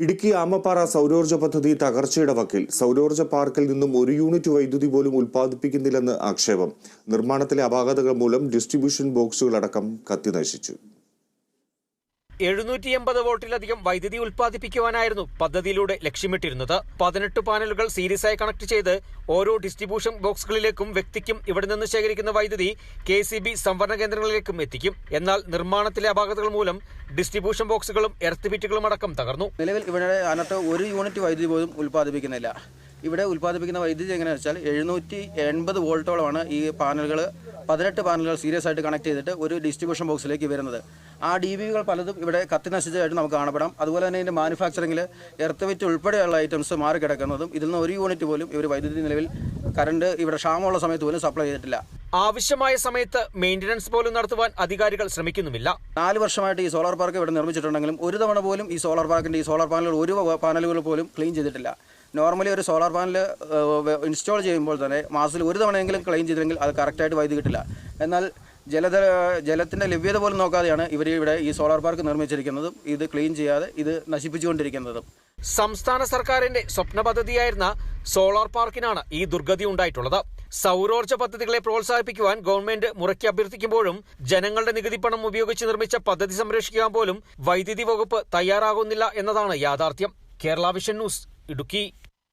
ഇടുക്കി ആമപ്പാറ സൗരോർജ പദ്ധതി തകർച്ചയുടെ വക്കിൽ സൗരോർജ പാർക്കിൽ നിന്നും ഒരു യൂണിറ്റ് വൈദ്യുതി പോലും ഉൽപ്പാദിപ്പിക്കുന്നില്ലെന്ന് ആക്ഷേപം. നിർമ്മാണത്തിലെ അപാകതകൾ മൂലം ഡിസ്ട്രിബ്യൂഷൻ ബോക്സുകളടക്കം കത്തിനശിച്ചു എഴുന്നൂറ്റി എൺപത് വോട്ടിലധികം വൈദ്യുതി ഉൽപ്പാദിപ്പിക്കുവാനായിരുന്നു പദ്ധതിയിലൂടെ ലക്ഷ്യമിട്ടിരുന്നത്. പതിനെട്ട് പാനലുകൾ സീരീസായി കണക്ട് ചെയ്ത് ഓരോ ഡിസ്ട്രിബ്യൂഷൻ ബോക്സുകളിലേക്കും വ്യക്തിക്കും ഇവിടെ നിന്ന് ശേഖരിക്കുന്ന വൈദ്യുതി കെ സി ബി കേന്ദ്രങ്ങളിലേക്കും എത്തിക്കും. എന്നാൽ നിർമ്മാണത്തിലെ അപാകതകൾ മൂലം ഡിസ്ട്രിബ്യൂഷൻ ബോക്സുകളും എർത്ത് ബിറ്റുകളും അടക്കം തകർന്നു. നിലവിൽ ഇവിടെ അതിനകത്ത് ഒരു യൂണിറ്റ് വൈദ്യുതി പോലും ഉൽപ്പാദിപ്പിക്കുന്നില്ല. ഇവിടെ ഉൽപ്പാദിപ്പിക്കുന്ന വൈദ്യുതി എങ്ങനെയാണെന്ന് വെച്ചാൽ എഴുന്നൂറ്റി എൺപത് വോൾട്ടോളമാണ് ഈ പാനലുകൾ പതിനെട്ട് പാനലുകൾ സീരിയസ് ആയിട്ട് കണക്ട് ചെയ്തിട്ട് ഒരു ഡിസ്ട്രിബ്യൂഷൻ ബോക്സിലേക്ക് വരുന്നത്. ആ ഡി ബികൾ പലതും ഇവിടെ കത്തി നശിച്ചതായിട്ട് നമുക്ക് കാണപ്പെടാം. അതുപോലെ തന്നെ ഇതിന്റെ മാനുഫാക്ചറിങ്ങിൽ എർത്ത് വിറ്റ് ഉൾപ്പെടെയുള്ള ഐറ്റംസ് മാറി കിടക്കുന്നതും ഇതിൽ നിന്ന് ഒരു യൂണിറ്റ് പോലും ഇവർ വൈദ്യുതി നിലവിൽ കറണ്ട് ഇവിടെ ക്ഷാമമുള്ള സമയത്ത് പോലും സപ്ലൈ ചെയ്തിട്ടില്ല. ആവശ്യമായ സമയത്ത് മെയിന്റനൻസ് പോലും നടത്തുവാൻ അധികാരികൾ ശ്രമിക്കുന്നുമില്ല. നാല് വർഷമായിട്ട് ഈ സോളാർ പാർക്ക് ഇവിടെ നിർമ്മിച്ചിട്ടുണ്ടെങ്കിലും ഒരു തവണ പോലും ഈ സോളാർ പാർക്കിന്റെ ഈ സോളാർ പാനലുകൾ ഒരു പാനലുകൾ പോലും ക്ലീൻ ചെയ്തിട്ടില്ല. നോർമലി ഒരു സോളാർ പാനൽ ഇൻസ്റ്റാൾ ചെയ്യുമ്പോൾ തന്നെ മാസത്തിൽ ഒരു തവണയെങ്കിലും ക്ലെയിം ചെയ്തില്ലെങ്കിൽ അത് കറക്റ്റായിട്ട് വൈദ്യുതി കിട്ടില്ല. എന്നാൽ ജലത ജലത്തിന്റെ ലഭ്യത പോലും നോക്കാതെയാണ് ഇവർ ഇവിടെ ഈ സോളാർ പാർക്ക് നിർമ്മിച്ചിരിക്കുന്നതും ഇത് ക്ലീൻ ചെയ്യാതെ ഇത് നശിപ്പിച്ചുകൊണ്ടിരിക്കുന്നതും. സംസ്ഥാന സർക്കാരിന്റെ സ്വപ്ന പദ്ധതിയായിരുന്ന സോളാർ പാർക്കിനാണ് ഈ ദുർഗതി ഉണ്ടായിട്ടുള്ളത്. സൗരോർജ പദ്ധതികളെ പ്രോത്സാഹിപ്പിക്കുവാൻ ഗവൺമെന്റ് മുറയ്ക്ക് അഭ്യർത്ഥിക്കുമ്പോഴും ജനങ്ങളുടെ നികുതി പണം ഉപയോഗിച്ച് നിർമ്മിച്ച പദ്ധതി സംരക്ഷിക്കാൻ പോലും വൈദ്യുതി വകുപ്പ് തയ്യാറാകുന്നില്ല എന്നതാണ് യാഥാർത്ഥ്യം. Kerala vision news Idukki